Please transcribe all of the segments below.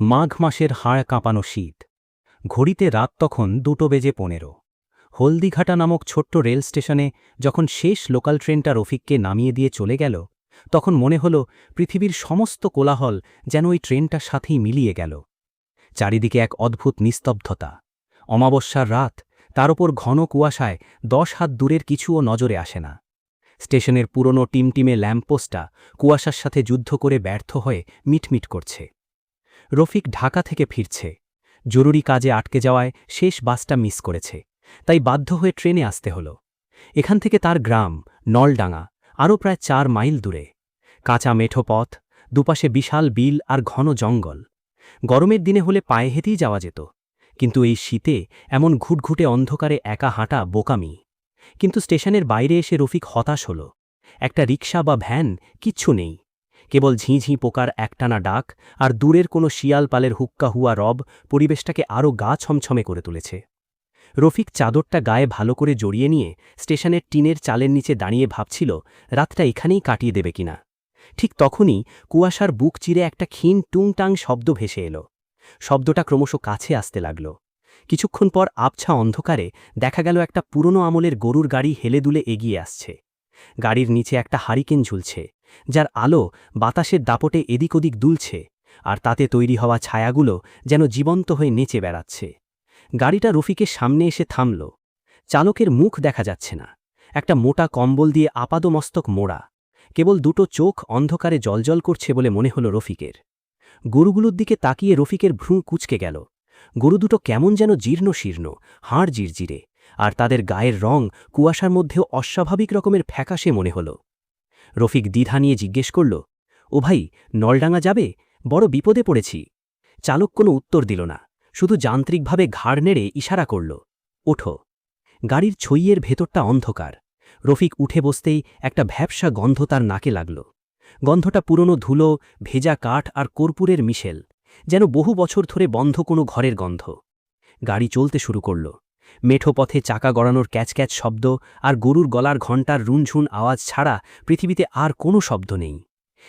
মাঘ মাসের হাড় কাঁপানো শীত। ঘড়িতে রাত তখন দুটো বেজে পনেরো। হলদিঘাটা নামক ছোট্ট রেল স্টেশনে যখন শেষ লোকাল ট্রেনটা রফিককে নামিয়ে দিয়ে চলে গেল, তখন মনে হল পৃথিবীর সমস্ত কোলাহল যেন ওই ট্রেনটার সাথেই মিলিয়ে গেল। চারিদিকে এক অদ্ভুত নিস্তব্ধতা। অমাবস্যার রাত, তার ওপর ঘন কুয়াশায় দশ হাত দূরের কিছুও নজরে আসে না। স্টেশনের পুরনো টিমটিমে ল্যাম্পপোস্টটা কুয়াশার সাথে যুদ্ধ করে ব্যর্থ হয়ে মিটমিট করছে। রফিক ঢাকা থেকে ফিরছে। জরুরি কাজে আটকে যাওয়ায় শেষ বাসটা মিস করেছে। তাই বাধ্য হয়ে ট্রেনে আসতে হল। এখান থেকে তার গ্রাম, নলডাঙ্গা, আরও প্রায় চার মাইল দূরে। কাঁচা মেঠো পথ, দুপাশে বিশাল বিল আর ঘন জঙ্গল। গরমের দিনে হলে পায়ে হেঁটেই যাওয়া যেত। কিন্তু এই শীতে এমন ঘুটঘুটে অন্ধকারে একা হাঁটা বোকামি। কিন্তু স্টেশনের বাইরে এসে রফিক হতাশ হল। একটা রিক্সা বা ভ্যান কিচ্ছু নেই। কেবল ঝিঁঝি পোকার একটানা ডাক আর দূরের কোনো শিয়াল পালের হুক্কা হুয়া রব পরিবেশটাকে আরও গা ছমছমে করে তুলেছে। রফিক চাদরটা গায়ে ভালো করে জড়িয়ে নিয়ে স্টেশনের টিনের চালের নিচে দাঁড়িয়ে ভাবছিল, রাতটা এখানেই কাটিয়ে দেবে কিনা ঠিক তখনই কুয়াশার বুক চিরে একটা ক্ষীণ টুংটাং শব্দ ভেসে এলো। শব্দটা ক্রমশ কাছে আসতে লাগল। কিছুক্ষণ পর আবছা অন্ধকারে দেখা গেল একটা পুরনো আমলের গরুর গাড়ি হেলে দুলে এগিয়ে আসছে। গাড়ির নিচে একটা হারিকেন ঝুলছে, যার আলো বাতাসের দাপটে এদিক ওদিক দুলছে, আর তাতে তৈরি হওয়া ছায়াগুলো যেন জীবন্ত হয়ে নেচে বেড়াচ্ছে। গাড়িটা রফিকের সামনে এসে থামল। চালকের মুখ দেখা যাচ্ছে না। একটা মোটা কম্বল দিয়ে আপাদমস্তক মোড়া। কেবল দুটো চোখ অন্ধকারে জলজল করছে বলে মনে হল রফিকের। গরুগুলোর দিকে তাকিয়ে রফিকের ভ্রু কুচকে গেল। গরু দুটো কেমন যেন জীর্ণ শীর্ণ হাড় জিরজিরে। আর তাদের গায়ের রং কুয়াশার মধ্যেও অস্বাভাবিক রকমের ফ্যাকাশে মনে হল। রফিক দ্বিধা নিয়ে জিজ্ঞেস করল, ও ভাই, নলডাঙ্গা যাবে? বড় বিপদে পড়েছি। চালক কোনো উত্তর দিল না, শুধু যান্ত্রিকভাবে ঘাড় নেড়ে ইশারা করল, ওঠো। গাড়ির ছইয়ের ভেতরটা অন্ধকার। রফিক উঠে বসতেই একটা ভ্যাবসা গন্ধ তার নাকে লাগল। গন্ধটা পুরনো ধুলো, ভেজা কাঠ আর কর্পূরের মিশেল, যেন বহু বছর ধরে বন্ধ কোনো ঘরের গন্ধ। গাড়ি চলতে শুরু করল। মেঠো পথে চাকা গড়ানোর ক্যাচক্যাচ শব্দ আর গরুর গলার ঘণ্টার রুনঝুন আওয়াজ ছাড়া পৃথিবীতে আর কোনো শব্দ নেই।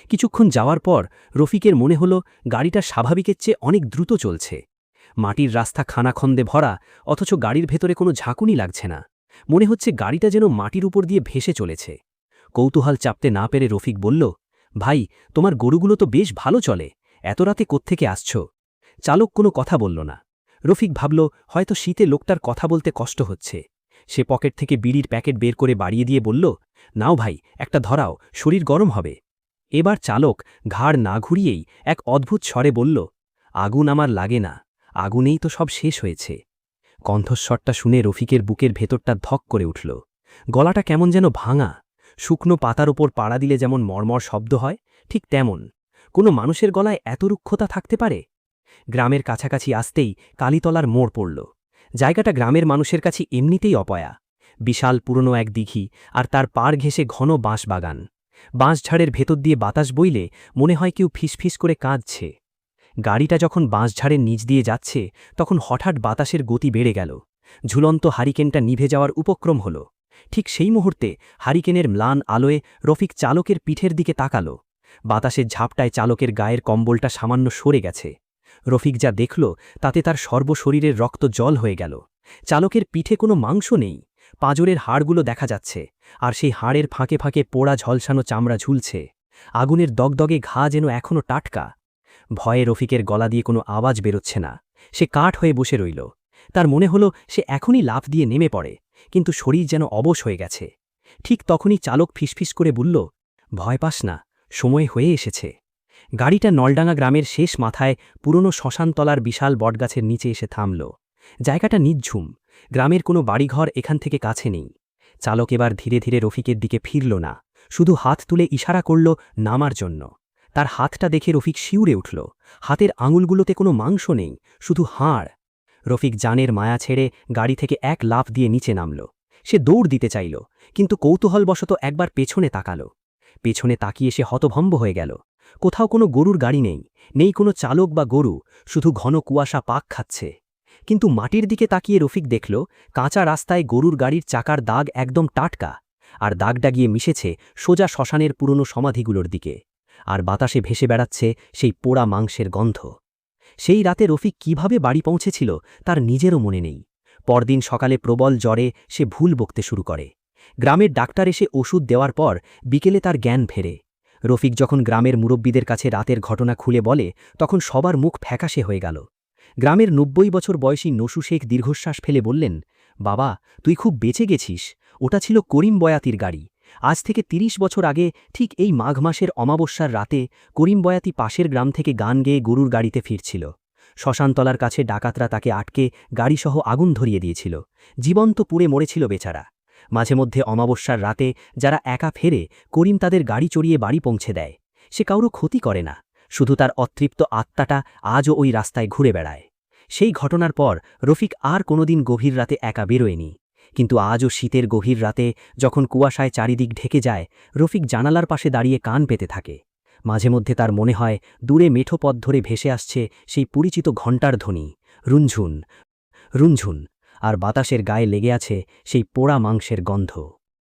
কিছুক্ষণ যাওয়ার পর রফিকের মনে হল গাড়িটা স্বাভাবিকের চেয়ে অনেক দ্রুত চলছে। মাটির রাস্তা খানাখন্দে ভরা, অথচ গাড়ির ভেতরে কোনো ঝাঁকুনি লাগছে না। মনে হচ্ছে গাড়িটা যেন মাটির উপর দিয়ে ভেসে চলেছে। কৌতূহল চাপতে না পেরে রফিক বলল, ভাই, তোমার গরুগুলো তো বেশ ভালো চলে। এত রাতে কোত্থেকে আসছ? চালক কোনো কথা বলল না। রফিক ভাবল, হয়তো শীতে লোকটার কথা বলতে কষ্ট হচ্ছে। সে পকেট থেকে বিড়ির প্যাকেট বের করে বাড়িয়ে দিয়ে বলল, নাও ভাই, একটা ধরাও, শরীর গরম হবে। এবার চালক ঘাড় না ঘুরিয়েই এক অদ্ভুত স্বরে বলল, আগুন আমার লাগে না, আগুনেই তো সব শেষ হয়েছে। কণ্ঠস্বরটা শুনে রফিকের বুকের ভেতরটা ধক করে উঠল। গলাটা কেমন যেন ভাঙা, শুকনো পাতার ওপর পাড়া দিলে যেমন মর্মর শব্দ হয়, ঠিক তেমন। কোনো মানুষের গলায় এত রুক্ষতা থাকতে পারে? গ্রামের কাছাকাছি আসতেই কালীতলার মোড় পড়ল। জায়গাটা গ্রামের মানুষের কাছে এমনিতেই অপয়া। বিশাল পুরনো এক দিঘি আর তার পাড় ঘেঁষে ঘন বাঁশ বাগান। বাঁশঝাড়ের ভেতর দিয়ে বাতাস বইলে মনে হয় কেউ ফিসফিস করে কাঁদছে। গাড়িটা যখন বাঁশঝাড়ের নিচ দিয়ে যাচ্ছে, তখন হঠাৎ বাতাসের গতি বেড়ে গেল। ঝুলন্ত হারিকেনটা নিভে যাওয়ার উপক্রম হল। ঠিক সেই মুহূর্তে হারিকেনের ম্লান আলোয় রফিক চালকের পিঠের দিকে তাকাল। বাতাসের ঝাপটায় চালকের গায়ের কম্বলটা সামান্য সরে গেছে। রফিক যা দেখল, তাতে তার সর্বশরীরের রক্ত জল হয়ে গেল। চালকের পিঠে কোনো মাংস নেই। পাঁজরের হাড়গুলো দেখা যাচ্ছে, আর সেই হাড়ের ফাঁকে ফাঁকে পোড়া ঝলসানো চামড়া ঝুলছে। আগুনের দগদগে ঘা যেন এখনও টাটকা। ভয়ে রফিকের গলা দিয়ে কোনো আওয়াজ বেরোচ্ছে না। সে কাঠ হয়ে বসে রইল। তার মনে হলো, সে এখনই লাফ দিয়ে নেমে পড়ে, কিন্তু শরীর যেন অবশ হয়ে গেছে। ঠিক তখনই চালক ফিসফিস করে বলল, ভয় পাস না, সময় হয়ে এসেছে। গাড়িটা নলডাঙ্গা গ্রামের শেষ মাথায় পুরনো শ্মশানতলার বিশাল বটগাছের নিচে এসে থামল। জায়গাটা নিঝুম গ্রামের কোনো বাড়িঘর এখান থেকে কাছে নেই। চালক এবার ধীরে ধীরে রফিকের দিকে ফিরল না। শুধু হাত তুলে ইশারা করল নামার জন্য। তার হাতটা দেখে রফিক শিউরে উঠল। হাতের আঙুলগুলোতে কোনো মাংস নেই, শুধু হাড়। রফিক জানের মায়া ছেড়ে গাড়ি থেকে এক লাফ দিয়ে নিচে নামল। সে দৌড় দিতে চাইল, কিন্তু কৌতূহলবশত একবার পেছনে তাকাল। পেছনে তাকিয়ে সে হতভম্ব হয়ে গেল। কোথাও কোনো গরুর গাড়ি নেই নেই কোনো চালক বা গরু, শুধু ঘন কুয়াশা পাক খাচ্ছে। কিন্তু মাটির দিকে তাকিয়ে রফিক দেখল, কাঁচা রাস্তায় গরুর গাড়ির চাকার দাগ একদম টাটকা, আর দাগটা গিয়ে মিশেছে সোজা শ্মশানের পুরনো সমাধিগুলোর দিকে। আর বাতাসে ভেসে বেড়াচ্ছে সেই পোড়া মাংসের গন্ধ। সেই রাতে রফিক কীভাবে বাড়ি পৌঁছেছিল তার নিজেরও মনে নেই। পরদিন সকালে প্রবল জ্বরে সে ভুল বকতে শুরু করে। গ্রামের ডাক্তার এসে ওষুধ দেওয়ার পর বিকেলে তার জ্ঞান ফেরে। রফিক যখন গ্রামের মুরব্বীদের কাছে রাতের ঘটনা খুলে বলে, তখন সবার মুখ ফ্যাকাশে হয়ে গেল। গ্রামের নব্বই বছর বয়সী নসু শেখ দীর্ঘশ্বাস ফেলে বললেন, বাবা, তুই খুব বেঁচে গেছিস। ওটা ছিল করিম বয়াতির গাড়ি। আজ থেকে ৩০ বছর আগে ঠিক এই মাঘ মাসের অমাবস্যার রাতে করিম বয়াতি পাশের গ্রাম থেকে গান গেয়ে গরুর গাড়িতে ফিরছিল। শ্মশানতলার কাছে ডাকাতরা তাকে আটকে গাড়িসহ আগুন ধরিয়ে দিয়েছিল। জীবন্ত পুড়ে মরেছিল বেচারা। মাঝে মধ্যে অমাবস্যার রাতে যারা একা ফেরে করিম তাদের গাড়ি চড়িয়ে বাড়ি পৌঁছে দেয়। সে কাউরও ক্ষতি করে না, শুধু তার অতৃপ্ত আত্মাটা আজও ওই রাস্তায় ঘুরে বেড়ায়। সেই ঘটনার পর রফিক আর কোনোদিন গভীর রাতে একা বেরোয়নি, কিন্তু আজও শীতের গভীর রাতে যখন কুয়াশায় চারিদিক ঢেকে যায়, রফিক জানালার পাশে দাঁড়িয়ে কান পেতে থাকে। মাঝে মধ্যে তার মনে হয়, দূরে মেঠো পথ ধরে ভেসে আসছে সেই পরিচিত ঘণ্টার ধ্বনি। রুনঝুন রুনঝুন আর বাতাসের গায়ে লেগে আছে সেই পোড়া মাংসের গন্ধ।